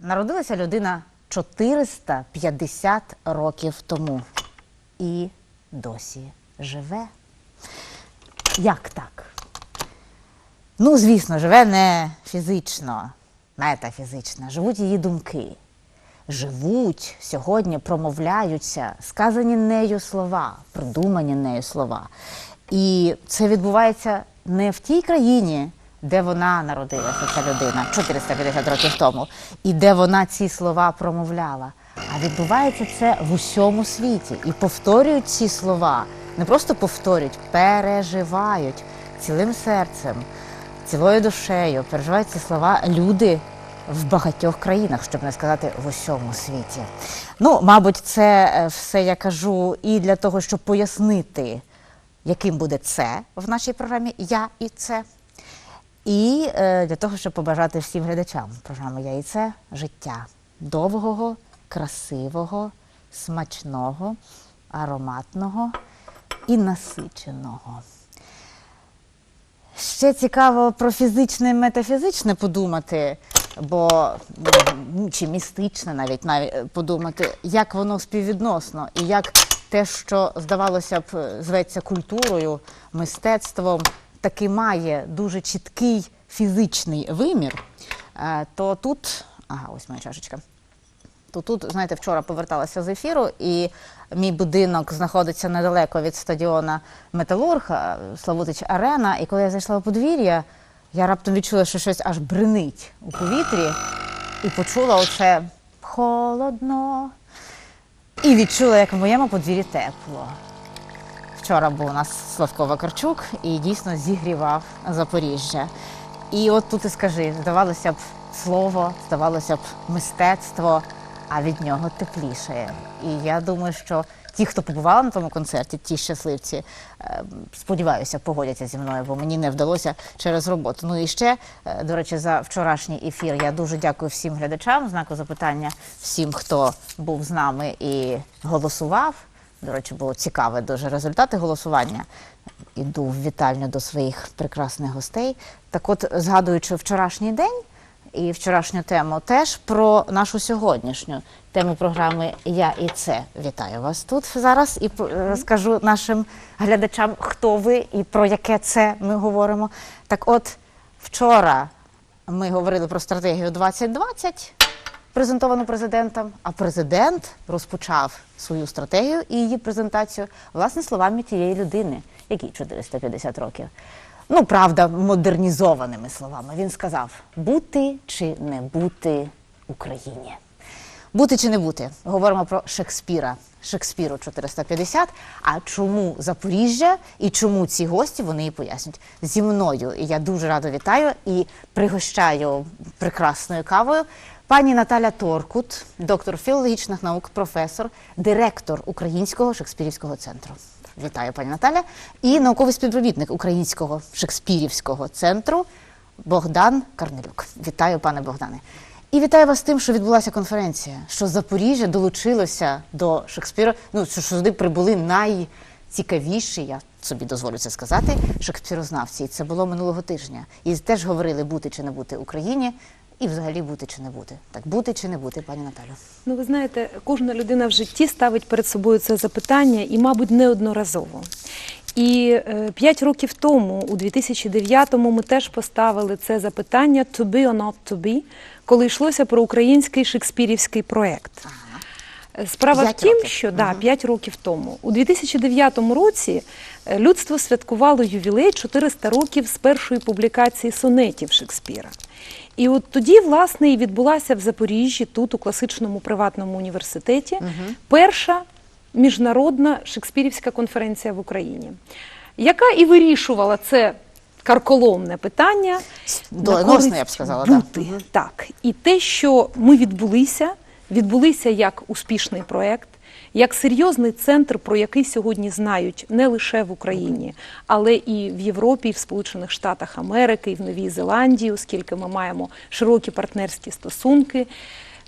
Народилася людина 450 років тому і досі живе. Як так? Ну, звісно, живе не фізично, метафізично, живуть її думки. Живуть сьогодні, промовляються сказані нею слова, придумані нею слова. І це відбувається не в тій країні, де вона народилася, ця людина 450 років тому, і де вона ці слова промовляла. А відбувається це в усьому світі. І повторюють ці слова, не просто повторюють, переживають цілим серцем, цілою душею, переживають ці слова люди в багатьох країнах, щоб не сказати в усьому світі. Ну, мабуть, це е, все я кажу і для того, щоб пояснити, яким буде це в нашій програмі Я і це. І е, для того, щоб побажати всім глядачам програми Я і це життя довгого, красивого, смачного, ароматного і насиченого. Ще цікаво про фізичне і метафізичне подумати, бо чи містичне навіть навіть подумати, як воно співвідносно, і як те, що здавалося б зветься культурою, мистецтвом, таки має дуже чіткий фізичний вимір, е, то тут, ага, ось моя чашечка. То тут, знаєте, вчора поверталася з ефіру, і мій будинок знаходиться недалеко від стадіона Металург, е, Славутич Арена. І коли я зайшла у подвір'я, я раптом відчула, що щось аж бринить у повітрі, і почула оце холодно. І відчула, як в моєму подвір'ї тепло. Вчора був у нас Славко Вакарчук і дійсно зігрівав Запоріжжя. І от тут і скажи, здавалося б, слово, здавалося б, мистецтво, а від нього теплішає. І я думаю, що ті, хто побували на тому концерті, ті щасливці, е, сподіваюся, погодяться зі мною, бо мені не вдалося через роботу. Ну і ще, е, до речі, за вчорашній ефір я дуже дякую всім глядачам. Знаку запитання всім, хто був з нами і голосував. До речі, було цікаве дуже результати голосування. Іду в вітальню до своїх прекрасних гостей. Так от, згадуючи вчорашній день і вчорашню тему, теж про нашу сьогоднішню тему програми Я і це. Вітаю вас тут зараз і розкажу нашим глядачам, хто ви і про яке це ми говоримо. Так от, вчора ми говорили про стратегію 2020 презентовану президентом, а президент розпочав свою стратегію і її презентацію власне словами тієї людини, якій 450 років. Ну, правда, модернізованими словами. Він сказав: бути чи не бути Україні. Бути чи не бути? Говоримо про Шекспіра. Шекспіру 450. А чому Запоріжжя і чому ці гості вони і пояснюють зі мною? І я дуже радо вітаю і пригощаю прекрасною кавою. Пані Наталя Торкут, доктор філологічних наук, професор, директор Українського Шекспірівського центру. Вітаю, пані Наталя. І науковий співробітник Українського Шекспірівського центру Богдан Карнелюк. Вітаю, пане Богдане. І вітаю вас тим, що відбулася конференція, що Запоріжжя долучилося до Шекспіра. Ну що сюди прибули найцікавіші, я собі дозволю це сказати, шекспірознавці. І це було минулого тижня. І теж говорили бути чи не бути Україні, і взагалі бути чи не бути. Так бути чи не бути, пані Наталю. Ну, ви знаєте, кожна людина в житті ставить перед собою це запитання, і, мабуть, неодноразово. І е, п'ять років тому, у 2009-му, ми теж поставили це запитання «to be or not to be», коли йшлося про український шекспірівський проект. Справа в тім, років. що да, 5 років тому, у 2009 році е, людство святкувало ювілей 400 років з першої публікації сонетів Шекспіра. І от тоді, власне, і відбулася в Запоріжжі, тут, у класичному приватному університеті, перша міжнародна шекспірівська конференція в Україні, яка і вирішувала це карколомне питання. Доленосне, я б сказала, да. Так. І те, що ми відбулися, відбулися як успішний проект, як серйозний центр, про який сьогодні знають не лише в Україні, але і в Європі, і в Сполучених Штатах Америки, і в Новій Зеландії, оскільки ми маємо широкі партнерські стосунки.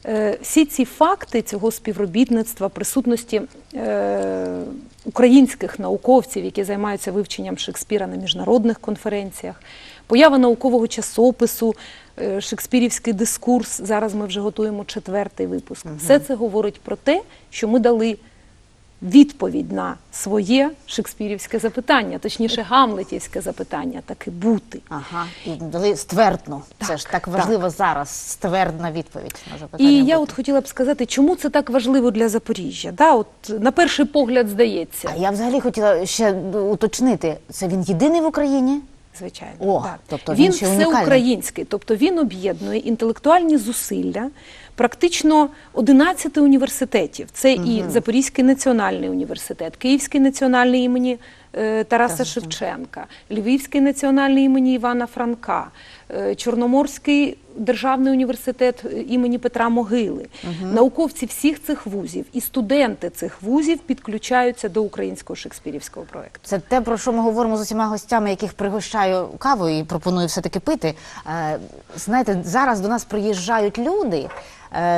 Е, Всі ці факти цього співробітництва, присутності е, українських науковців, які займаються вивченням Шекспіра на міжнародних конференціях, поява наукового часопису, е, Шекспірівський дискурс. Зараз ми вже готуємо четвертий випуск. Все це говорить про те, що ми дали відповідь на своє шекспірівське запитання, точніше, гамлетівське запитання, таки бути. Ага, і дали ствердну. Це ж так важливо зараз. Ствердна відповідь на запитання. І я от хотіла б сказати, чому це так важливо для Запоріжжя. Да, от на перший погляд здається, А я взагалі хотіла ще уточнити, це він єдиний в Україні? Звичайно. О, так. тобто він він ще всеукраїнський, тобто він об'єднує інтелектуальні зусилля практично 11 університетів. Це і Запорізький національний університет, Київський національний імені е, Тараса Тараса Шевченка, Львівський національний імені Івана Франка, е, Чорноморський державний університет е, імені Петра Могили. Науковці всіх цих вузів і студенти цих вузів підключаються до українського шекспірівського проекту. Це те, про що ми говоримо з усіма гостями, яких пригощаю кавою і пропоную все-таки пити. Е, знаєте, зараз до нас приїжджають люди,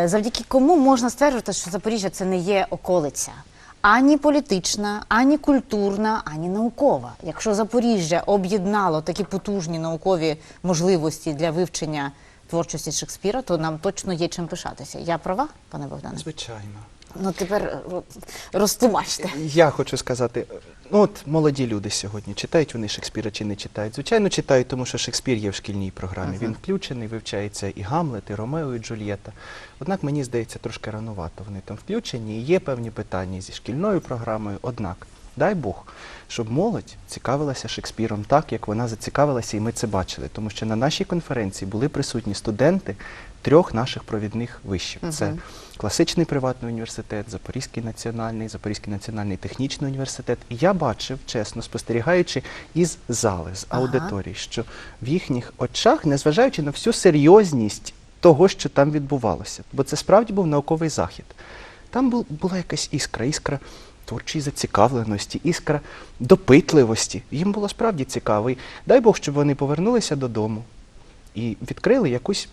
завдяки кому можна стверджувати, що Запоріжжя це не є околиця. Ані політична, ані культурна, ані наукова. Якщо Запоріжжя об'єднало такі потужні наукові можливості для вивчення творчості Шекспіра, то нам точно є чим пишатися. Я права, пане Богдане? Звичайно. Ну тепер е, розтлумачте. Я хочу сказати, ну от молоді люди сьогодні читають вони Шекспіра чи не читають. Звичайно, читають, тому що Шекспір є в шкільній програмі. Він включений, вивчається і Гамлет, і Ромео, і Джульєта. Однак мені здається, трошки ранувато вони там включені. І є певні питання зі шкільною програмою. Однак, дай Бог, щоб молодь цікавилася Шекспіром так, як вона зацікавилася, і ми це бачили. Тому що на нашій конференції були присутні студенти трьох наших провідних вишів. Це класичний приватний університет, Запорізький національний, Запорізький національний технічний університет. І я бачив, чесно спостерігаючи із зали, з Ага. що в їхніх очах, незважаючи на всю серйозність того, що там відбувалося, бо це справді був науковий захід. Там бу- була якась іскра, іскра творчої зацікавленості, іскра допитливості. Їм було справді цікаво. І дай Бог, щоб вони повернулися додому і відкрили якусь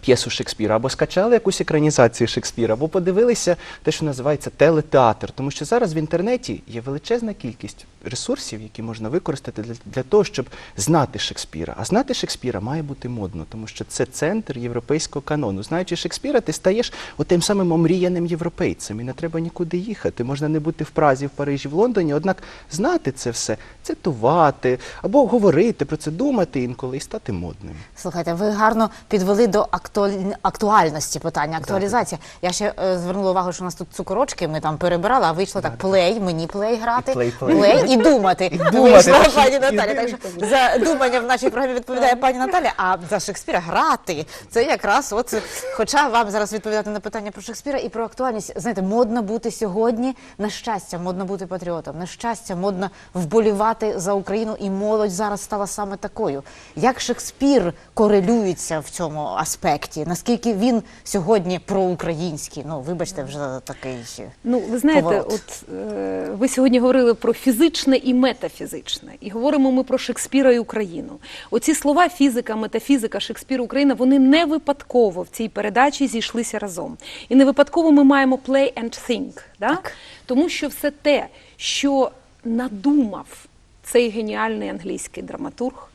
п'єсу Шекспіра, або скачали якусь екранізацію Шекспіра, або подивилися те, що називається телетеатр. Тому що зараз в інтернеті є величезна кількість ресурсів, які можна використати для, для того, щоб знати Шекспіра. А знати Шекспіра має бути модно, тому що це центр європейського канону. Знаючи Шекспіра, ти стаєш отим самим омріяним європейцем, і не треба нікуди їхати. Можна не бути в Празі, в Парижі, в Лондоні, однак знати це все, цитувати або говорити про це, думати інколи і стати модним. Слухайте, ви гарно підвели до актуаль- актуальності питання, актуалізація. Я ще е, звернула увагу, що у нас тут цукорочки, ми там перебирали, а вийшло так плей, мені плей грати, І плей, плей. і думати. думати. Вийшла пані Наталя. Так що за думання в нашій програмі відповідає пані Наталя, а за Шекспіра грати. Це якраз от, хоча вам зараз відповідати на питання про Шекспіра і про актуальність. Знаєте, модно бути сьогодні, на щастя, модно бути патріотом, на щастя, модно вболівати за Україну, і молодь зараз стала саме такою. Як Шекспір корелюється в цьому аспекті? Наскільки він сьогодні проукраїнський? Ну, вибачте, вже такий. Ну, ви знаєте, Поворот. от е, ви сьогодні говорили про фізичне і метафізичне, і говоримо ми про Шекспіра і Україну. Оці слова фізика, метафізика, Шекспір, Україна, вони не випадково в цій передачі зійшлися разом. І не випадково ми маємо play and think, да? Так. тому що все те, що надумав цей геніальний англійський драматург,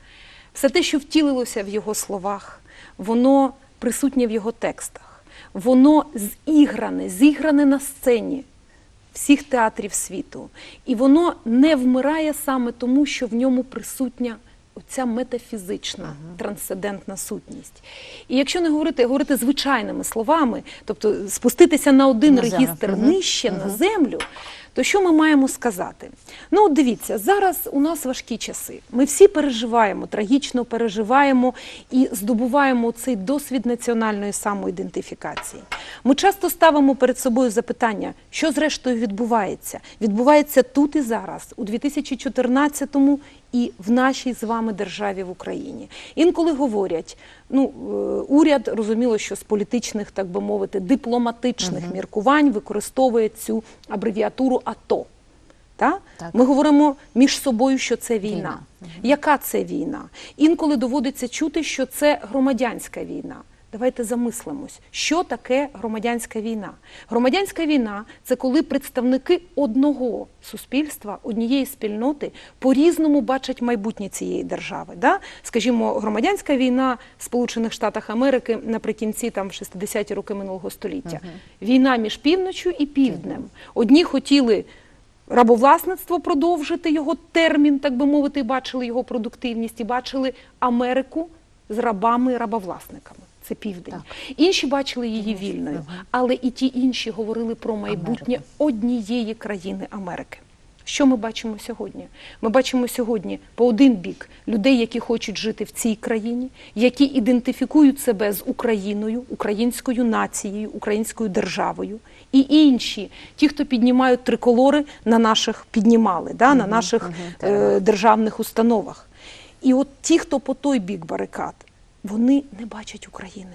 все те, що втілилося в його словах, воно присутнє в його текстах, воно зігране, зігране на сцені всіх театрів світу. І воно не вмирає саме тому, що в ньому присутня ця метафізична трансцендентна сутність. І якщо не говорити, говорити звичайними словами, тобто спуститися на один На регістр Мгм. нижче на землю, то що ми маємо сказати? Ну, от дивіться, зараз у нас важкі часи. Ми всі переживаємо, трагічно переживаємо і здобуваємо цей досвід національної самоідентифікації. Ми часто ставимо перед собою запитання, що зрештою відбувається? Відбувається тут і зараз, у 2014-му і в нашій з вами державі в Україні. Інколи говорять, ну е, уряд розуміло, що з політичних, так би мовити, дипломатичних міркувань використовує цю абревіатуру АТО. Та? Так. Ми говоримо між собою, що це війна. Війна. Яка це війна? Інколи доводиться чути, що це громадянська війна. Давайте замислимось, що таке громадянська війна. Громадянська війна це коли представники одного суспільства, однієї спільноти по-різному бачать майбутнє цієї держави. Да? Скажімо, громадянська війна в Сполучених Штатах Америки наприкінці там 60-ті роки минулого століття. Війна між півночю і півднем. Одні хотіли рабовласництво продовжити його термін, так би мовити, бачили його продуктивність, і бачили Америку з рабами і рабовласниками. Це південь. Інші бачили її вільною, але і ті інші говорили про майбутнє однієї країни Америки. Що ми бачимо сьогодні? Ми бачимо сьогодні по один бік людей, які хочуть жити в цій країні, які ідентифікують себе з Україною, українською нацією, українською державою, і інші, ті, хто піднімають триколори на наших піднімали, да, на наших е, державних установах. І от ті, хто по той бік барикад, вони не бачать України.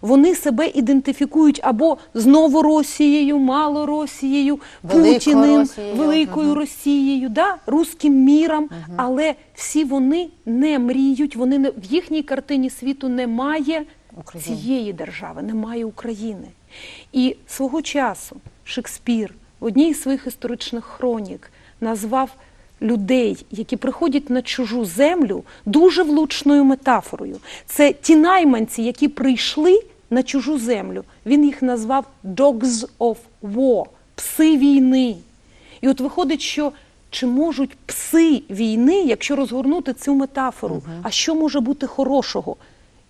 Вони себе ідентифікують або з Новоросією, Малоросією, Путіним. Великою Мгм. Росією, да, руським міром, але всі вони не мріють, вони не, в їхній картині світу немає України. цієї держави, немає України. І свого часу Шекспір в одній із своїх історичних хронік назвав людей, які приходять на чужу землю, дуже влучною метафорою. Це ті найманці, які прийшли на чужу землю. Він їх назвав «dogs of war» – пси війни. І от виходить, що чи можуть пси війни, якщо розгорнути цю метафору, а що може бути хорошого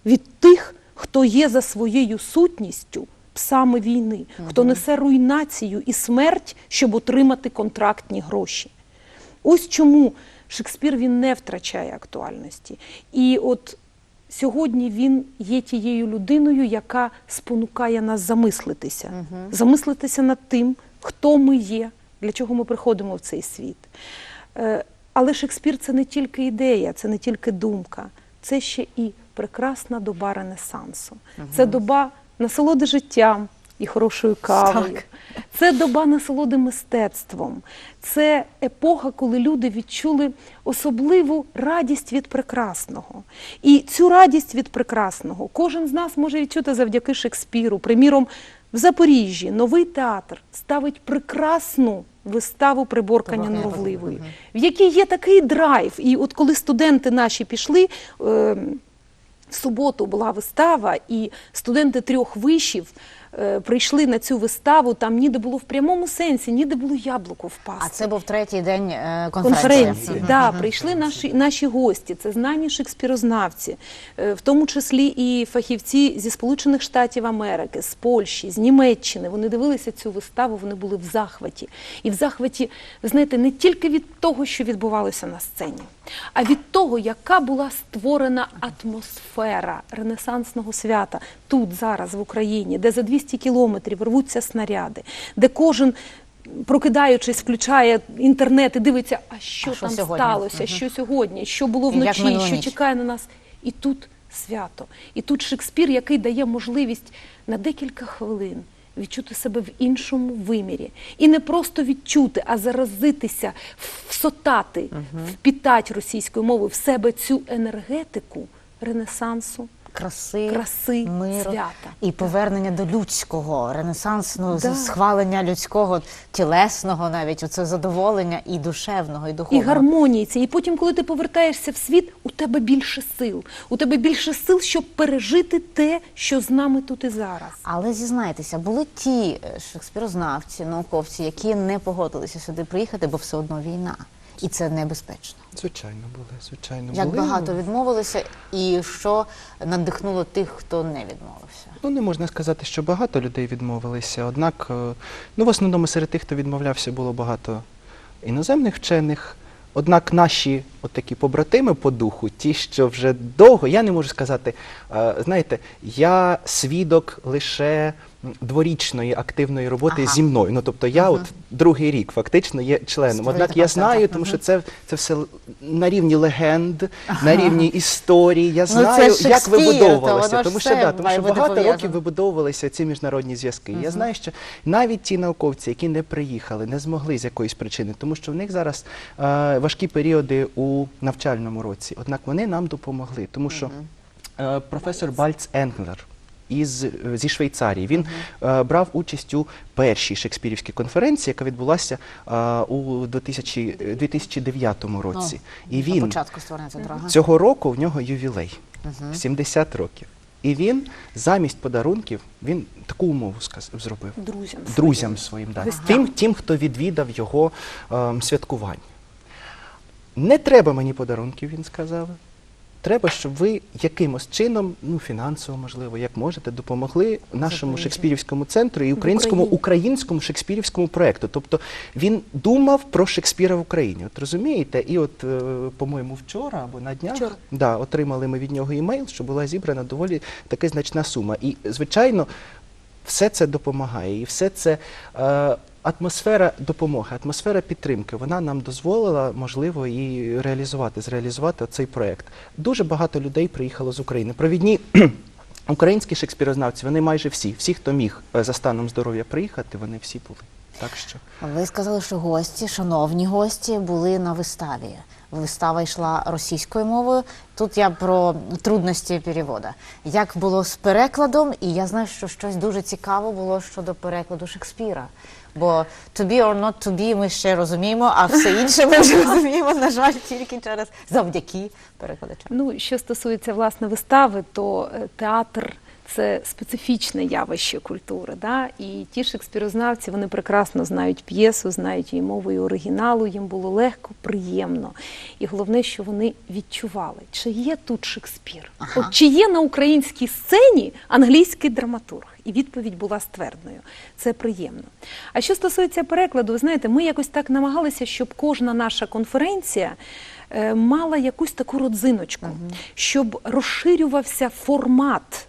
від тих, хто є за своєю сутністю псами війни, хто несе руйнацію і смерть, щоб отримати контрактні гроші? Ось чому Шекспір він не втрачає актуальності. І от сьогодні він є тією людиною, яка спонукає нас замислитися, замислитися над тим, хто ми є, для чого ми приходимо в цей світ. Е, Але Шекспір це не тільки ідея, це не тільки думка, це ще і прекрасна доба Ренесансу. Це доба насолоди життям і хорошою кавою. Так. Це доба насолоди мистецтвом. Це епоха, коли люди відчули особливу радість від прекрасного. І цю радість від прекрасного кожен з нас може відчути завдяки Шекспіру. Приміром, в Запоріжжі новий театр ставить прекрасну виставу приборкання норовливої, в якій є такий драйв. І от коли студенти наші пішли. Е, в суботу була вистава, і студенти трьох вишів прийшли на цю виставу. Там ніде було в прямому сенсі, ніде було яблуко впасти. А це був третій день е, конференції. конференції. Да, прийшли наші, наші гості. Це знані шекспірознавці, е, в тому числі і фахівці зі Сполучених Штатів Америки, з Польщі, з Німеччини. Вони дивилися цю виставу, вони були в захваті. І в захваті, ви знаєте, не тільки від того, що відбувалося на сцені, а від того, яка була створена атмосфера ренесансного свята тут, зараз, в Україні, де за 200 кілометрів рвуться снаряди, де кожен. Прокидаючись, включає інтернет і дивиться, а що А там сьогодні? сталося, Мгм. що сьогодні, що було вночі, що ніч. чекає на нас. І тут свято. І тут Шекспір, який дає можливість на декілька хвилин відчути себе в іншому вимірі. І не просто відчути, а заразитися, всотати, впітати російською мовою в себе цю енергетику ренесансу, краси, краси, миру свята. і повернення до людського, ренесансного Да. схвалення людського, тілесного, навіть оце задоволення і душевного, і І гармонії ці. І потім, коли ти повертаєшся в світ, у тебе більше сил. У тебе більше сил, щоб пережити те, що з нами тут і зараз. Але зізнайтеся, були ті е, шекспірознавці, науковці, які не погодилися сюди приїхати, бо все одно війна, і це небезпечно. Звичайно, були, звичайно, Як були. багато відмовилися, і що надихнуло тих, хто не відмовився? Ну, не можна сказати, що багато людей відмовилися. Однак, е, ну, в основному серед тих, хто відмовлявся, було багато іноземних вчених. Однак наші от такі побратими по духу, ті, що вже довго, я не можу сказати, е, знаєте, я свідок лише дворічної активної роботи Ага. зі мною. Ну тобто я Мгм. от другий рік фактично є членом. Створюєте Однак я знаю, так. тому що це, це все на рівні легенд, на рівні історії. Я Ну, це знаю, ж як то вибудовувалося. ж Тому що да, тому що багато пов'язано. років вибудовувалися ці міжнародні зв'язки. Я знаю, що навіть ті науковці, які не приїхали, не змогли з якоїсь причини, тому що в них зараз е, важкі періоди у навчальному році. Однак вони нам допомогли, тому що е, професор Бальц Енглер. Із, е, зі Швейцарії. Він е, брав участь у першій шекспірівській конференції, яка відбулася е, у 2000, е, 2009 році. І він початку створення. Цього року в нього ювілей 70 років. І він замість подарунків він таку умову сказ- зробив Друзям. друзям своїм, да, тим, тим, хто відвідав його ем, святкування. Не треба мені подарунків, він сказав. Треба, щоб ви якимось чином, ну фінансово, можливо, як можете, допомогли нашому шекспірівському центру і українському українському шекспірівському проекту. Тобто він думав про Шекспіра в Україні. От розумієте? І от, е, по-моєму, вчора або на днях Вчора. Да, отримали ми від нього імейл, що була зібрана доволі таки значна сума. І, звичайно, все це допомагає. І все це е, атмосфера допомоги, атмосфера підтримки, вона нам дозволила, можливо, і реалізувати, зреалізувати цей проєкт. Дуже багато людей приїхало з України. Провідні українські шекспірознавці, вони майже всі, всі, хто міг е, за станом здоров'я приїхати, вони всі були. Так що. Ви сказали, що гості, шановні гості, були на виставі. Вистава йшла російською мовою. Тут я про трудності переводу. Як було з перекладом, і я знаю, що щось дуже цікаво було щодо перекладу Шекспіра. Бо to be or not to be ми ще розуміємо, а все інше ми вже розуміємо, на жаль, тільки через завдяки перекладачам. Ну, що стосується власне вистави, то е, театр це специфічне явище культури. Да? І ті шекспірознавці вони прекрасно знають п'єсу, знають її мовою оригіналу, їм було легко, приємно. І головне, що вони відчували, чи є тут Шекспір, От чи є на українській сцені англійський драматург. І відповідь була ствердною. Це приємно. А що стосується перекладу, ви знаєте, ми якось так намагалися, щоб кожна наша конференція е, мала якусь таку родзиночку, щоб розширювався формат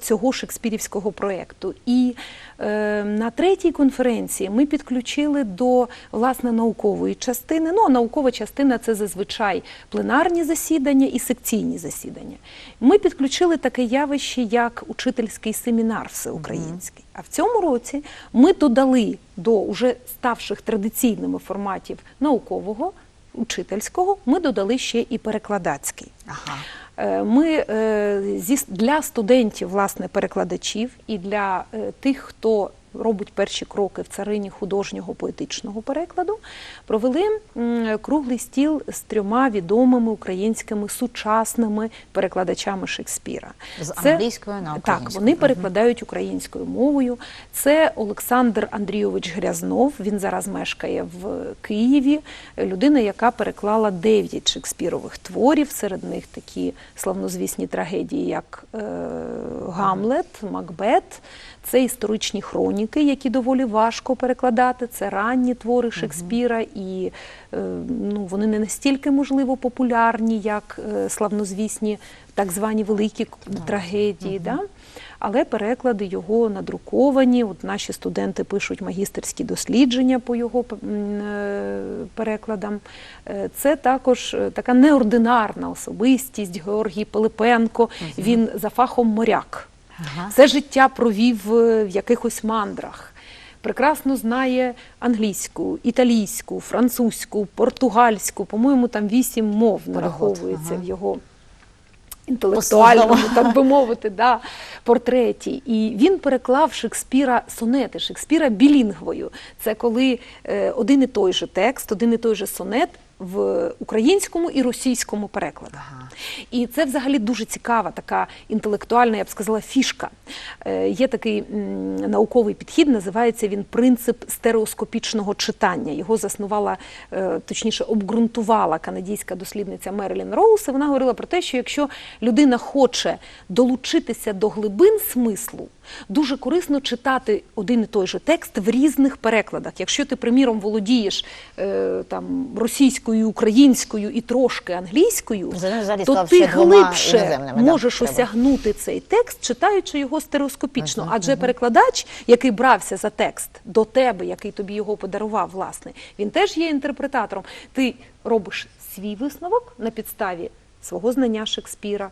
цього шекспірівського проєкту. І е, на третій конференції ми підключили до власне наукової частини. Ну, а наукова частина це зазвичай пленарні засідання і секційні засідання. Ми підключили таке явище, як учительський семінар всеукраїнський. А в цьому році ми додали до уже ставших традиційними форматів наукового, учительського, ми додали ще і перекладацький. Ага. Е, Ми е, для студентів, власне, перекладачів і для е, тих, хто робить перші кроки в царині художнього поетичного перекладу, провели круглий стіл з трьома відомими українськими сучасними перекладачами Шекспіра. З Це- англійської на так, вони перекладають українською мовою. Це Олександр Андрійович Грязнов. Він зараз мешкає в Києві. Людина, яка переклала дев'ять шекспірових творів. Серед них такі славнозвісні трагедії, як е, Гамлет, Макбет. Це історичні хроніки, які доволі важко перекладати. Це ранні твори Шекспіра, і е, ну, вони не настільки можливо популярні, як е, славнозвісні так звані великі трагедії. Да? Але переклади його надруковані. От наші студенти пишуть магістерські дослідження по його е, перекладам. Це також така неординарна особистість Георгій Пилипенко. Він за фахом моряк. Ага. Все життя провів е, в якихось мандрах. Прекрасно знає англійську, італійську, французьку, португальську. По-моєму, там вісім мов нараховується ага. в його інтелектуальному, так би мовити, да, портреті. І він переклав Шекспіра сонети, Шекспіра білінгвою. Це коли е, один і той же текст, один і той же сонет в українському і російському перекладах. Ага. І це взагалі дуже цікава, така інтелектуальна, я б сказала, фішка. Е, є такий м, науковий підхід, називається він принцип стереоскопічного читання. Його заснувала, е, точніше, обґрунтувала канадійська дослідниця Мерилін Роуз. І вона говорила про те, що якщо людина хоче долучитися до глибин смислу, дуже корисно читати один і той же текст в різних перекладах. Якщо ти, приміром, володієш е, там російською, українською і трошки англійською, Взагалі, то ти глибше да, можеш треба. осягнути цей текст, читаючи його стереоскопічно. Адже перекладач, який брався за текст до тебе, який тобі його подарував, власне, він теж є інтерпретатором. Ти робиш свій висновок на підставі свого знання Шекспіра.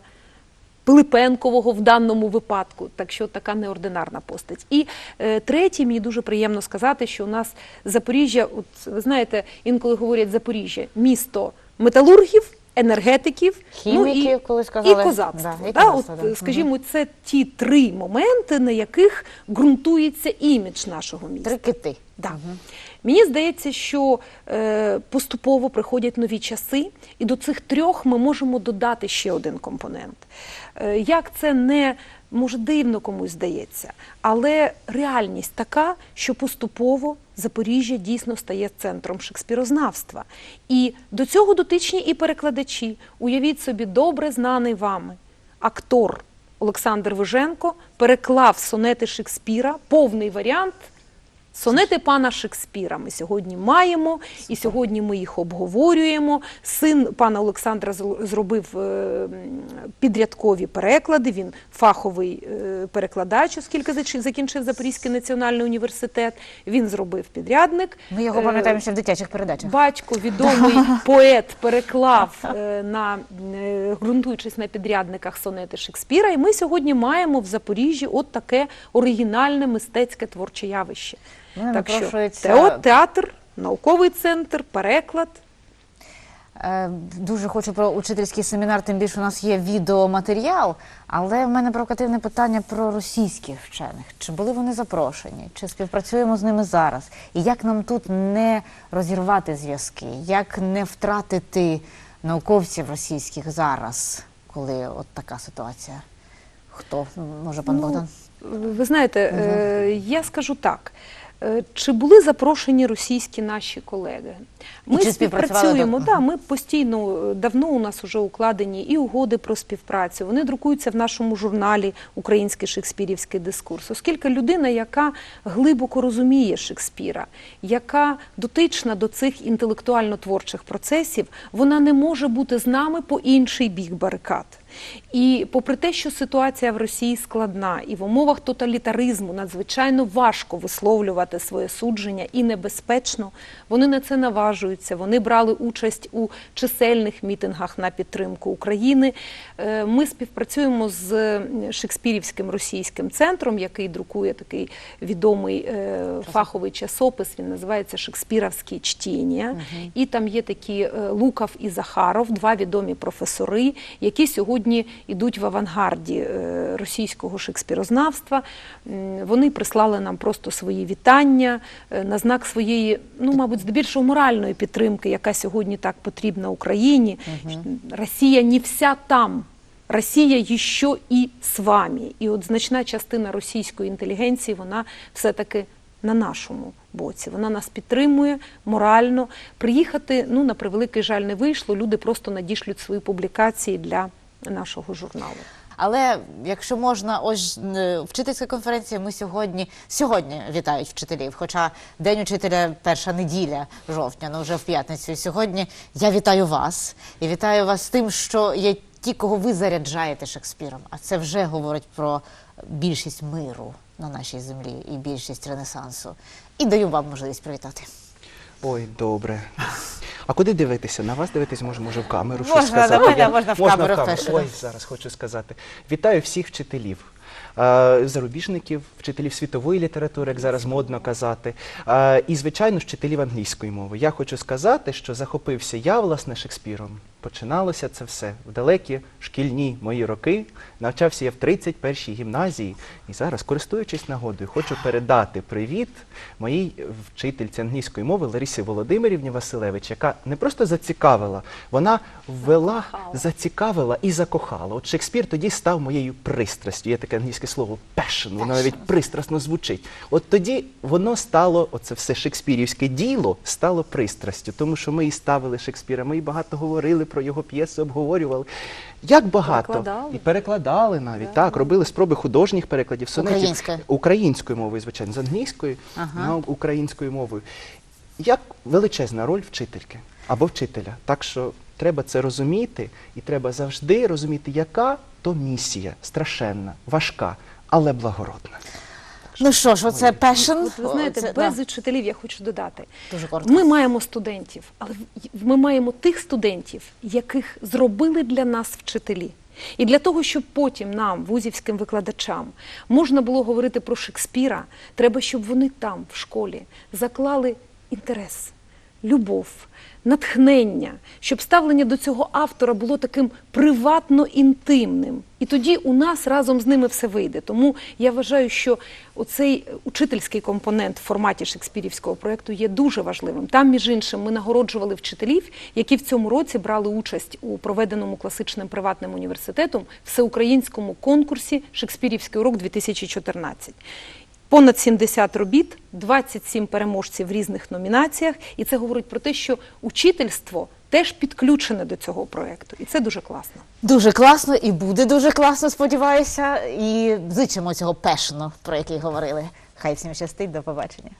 Пилипенкового в даному випадку, так що така неординарна постать. І е, третє, мені дуже приємно сказати, що у нас Запоріжжя, от ви знаєте, інколи говорять Запоріжжя, місто металургів енергетиків, ну, Хіміків, і, коли сказали. і козацтво. Да, да, от, да. скажімо, це ті три моменти, на яких ґрунтується імідж нашого міста. Три кити. Да. Мені здається, що е, поступово приходять нові часи, і до цих трьох ми можемо додати ще один компонент. Е, як це не може дивно комусь здається, але реальність така, що поступово Запоріжжя дійсно стає центром шекспірознавства. І до цього дотичні і перекладачі. Уявіть собі, добре знаний вами актор Олександр Виженко переклав сонети Шекспіра, повний варіант. Сонети пана Шекспіра ми сьогодні маємо, і сьогодні ми їх обговорюємо. Син пана Олександра зробив е, підрядкові переклади. Він фаховий е, перекладач, оскільки закінчив Запорізький національний університет. Він зробив підрядник. Ми його Е, пам'ятаємо ще в дитячих передачах. Батько, відомий поет, переклав е, на е, ґрунтуючись на підрядниках сонети Шекспіра. І ми сьогодні маємо в Запоріжжі от таке оригінальне мистецьке творче явище. Мене так що тео- театр, науковий центр, переклад. Е, Дуже хочу про учительський семінар, тим більше у нас є відеоматеріал. Але в мене провокативне питання про російських вчених. Чи були вони запрошені? Чи співпрацюємо з ними зараз? І як нам тут не розірвати зв'язки? Як не втратити науковців російських зараз, коли от така ситуація? Хто? Може, пан Ну, Богдан? Ви знаєте, е, я скажу так. Е, Чи були запрошені російські наші колеги? Ми чи співпрацюємо. до- Да, ми постійно е, давно у нас вже укладені і угоди про співпрацю. Вони друкуються в нашому журналі Український шекспірівський дискурс, оскільки людина, яка глибоко розуміє Шекспіра, яка дотична до цих інтелектуально-творчих процесів, вона не може бути з нами по інший бік барикад. І попри те, що ситуація в Росії складна, і в умовах тоталітаризму надзвичайно важко висловлювати своє судження і небезпечно, вони на це наважуються. Вони брали участь у чисельних мітингах на підтримку України. Е, Ми співпрацюємо з Шекспірівським російським центром, який друкує такий відомий е, фаховий часопис. Він називається Шекспіровські чтіння. І там є такі е, Лукав і Захаров, два відомі професори, які сьогодні йдуть в авангарді е, російського шекспірознавства. Вони прислали нам просто свої вітання е, на знак своєї, ну мабуть, здебільшого моральної підтримки, яка сьогодні так потрібна Україні. Росія не вся там. Росія ще і з вами. І от значна частина російської інтелігенції, вона все-таки на нашому боці. Вона нас підтримує морально. Приїхати, ну, на превеликий жаль, не вийшло. Люди просто надішлють свої публікації для нашого журналу. Але якщо можна, ось е, вчительська конференція. Ми сьогодні сьогодні вітають вчителів. Хоча день учителя перша неділя жовтня, ну вже в п'ятницю. Сьогодні я вітаю вас і вітаю вас тим, що є ті, кого ви заряджаєте Шекспіром. А це вже говорить про більшість миру на нашій землі і більшість ренесансу. І даю вам можливість привітати. Ой, добре. А куди дивитися? На вас дивитись може, може в камеру щось Можна, сказати? давай, Я- можна в камеру теж. Ой, зараз хочу сказати. Вітаю всіх вчителів. е, Зарубіжників, вчителів світової літератури, як зараз модно казати, е, і звичайно ж, вчителів англійської мови. Я хочу сказати, що захопився я власне Шекспіром. Починалося це все в далекі шкільні мої роки. Навчався я в 31-й гімназії, і зараз, користуючись нагодою, хочу передати привіт моїй вчительці англійської мови Ларисі Володимирівні Василевич, яка не просто зацікавила, вона ввела, зацікавила і закохала. От Шекспір тоді став моєю пристрастю. Є таке англійське слово passion, воно навіть пристрасно звучить. От тоді воно стало, оце все шекспірівське діло стало пристрастю, тому що ми і ставили Шекспіра, ми і багато говорили про його п'єси, обговорювали. Як багато Перекладали. і перекладали навіть так, робили спроби художніх перекладів сонетів Українською. українською мовою, звичайно, з англійської Ага. на українською мовою. Як величезна роль вчительки або вчителя. Так що треба це розуміти, і треба завжди розуміти, яка то місія страшенна, важка, але благородна. Ну що ж, оце пешен. От ви знаєте, без да, вчителів я хочу додати. Дуже коротко. Ми маємо студентів, але ми маємо тих студентів, яких зробили для нас вчителі. І для того, щоб потім нам, вузівським викладачам, можна було говорити про Шекспіра, треба, щоб вони там, в школі, заклали інтерес, любов, натхнення, щоб ставлення до цього автора було таким приватно інтимним. І тоді у нас разом з ними все вийде. Тому я вважаю, що оцей учительський компонент в форматі шекспірівського проєкту є дуже важливим. Там, між іншим, ми нагороджували вчителів, які в цьому році брали участь у проведеному класичним приватним університетом всеукраїнському конкурсі Шекспірівський урок 2014. Понад 70 робіт, 27 переможців в різних номінаціях, і це говорить про те, що учительство теж підключене до цього проекту, і це дуже класно. Дуже класно і буде дуже класно, сподіваюся. І зичимо цього пешну, про який говорили. Хай всім щастить, до побачення.